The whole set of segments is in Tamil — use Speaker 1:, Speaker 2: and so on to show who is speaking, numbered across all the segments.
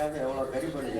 Speaker 1: எவ்வளோ கறி பண்ணி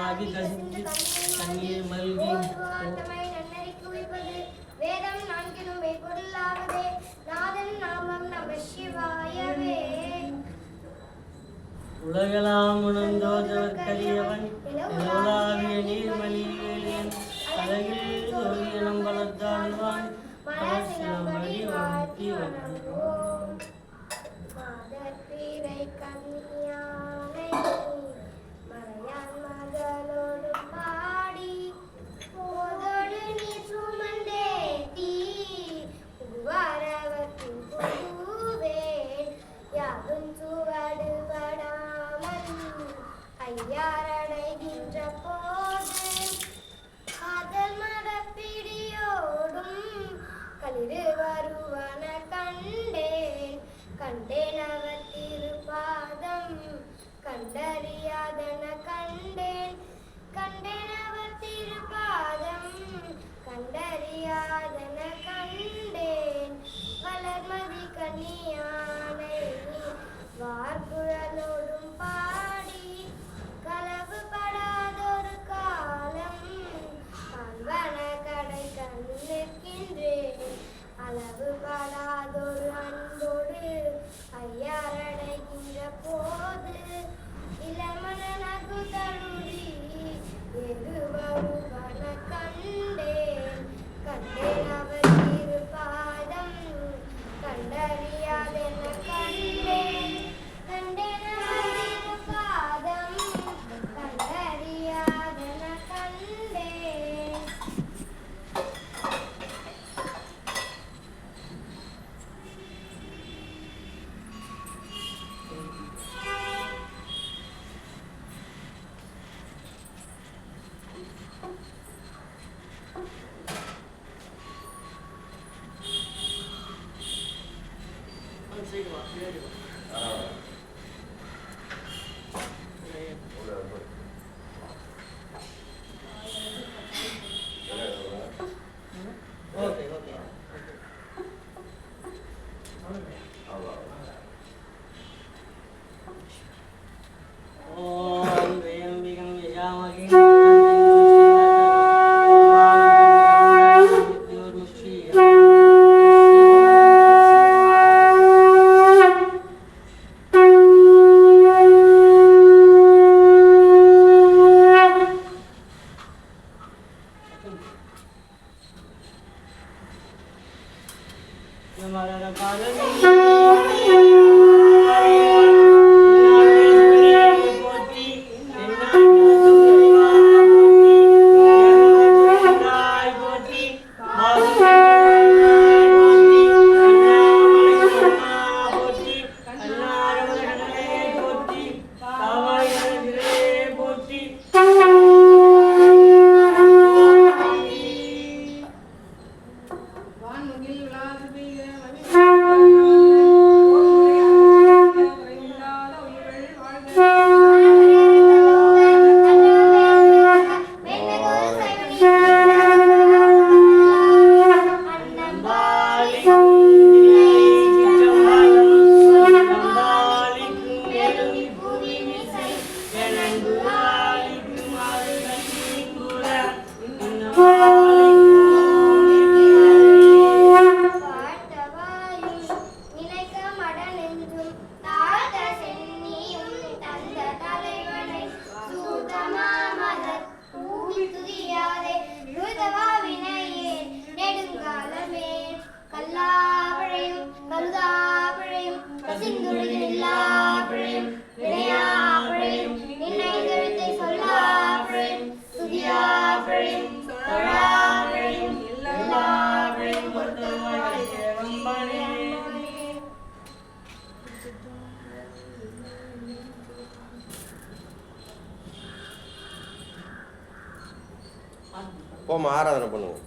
Speaker 1: ஆகி கசிந்து தண்ணீர் மல்கி.
Speaker 2: வேதம் நான்கினும் பொருளாவதே நாதன் நாமம் நம சிவாயவே.
Speaker 1: உலகலாம் உணர்ந்தோதவர்க்கரியவன் உலாவிய நீர்மலியேலியன் அழகில் ஒரு இளம்பலத்தாழ்வான் மனசிலமடி வாழ்த்தி
Speaker 2: வந்தான் கண்டேன் அவர் திருப்பாதம் கண்டறியாதன கண்டேன். கண்டேன் அவர் திருப்பாதம் வளர்மதி கனியா Hello.
Speaker 1: பருதா பிழையும் பசிந்துரைகள் இல்லா பிழையும் வினையா பிழையும் நின்னைந்தெழுத்தை சொல்லா
Speaker 2: பிழையும்
Speaker 3: போமா ஆராதனை பண்ணுவோம்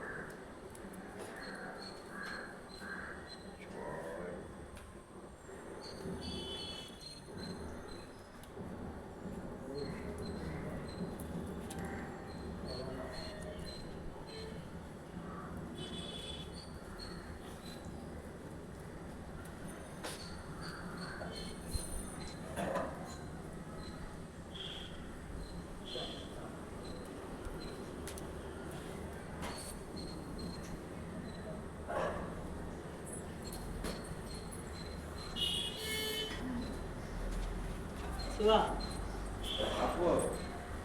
Speaker 1: சிவா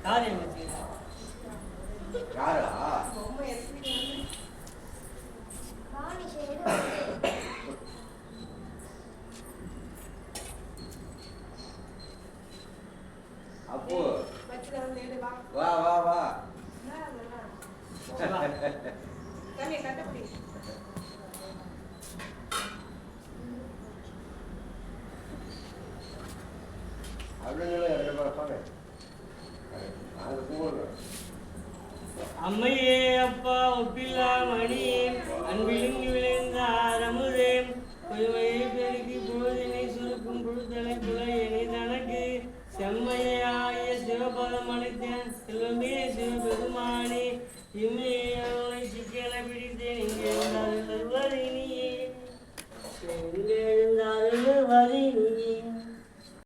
Speaker 1: காரியம் I really, 便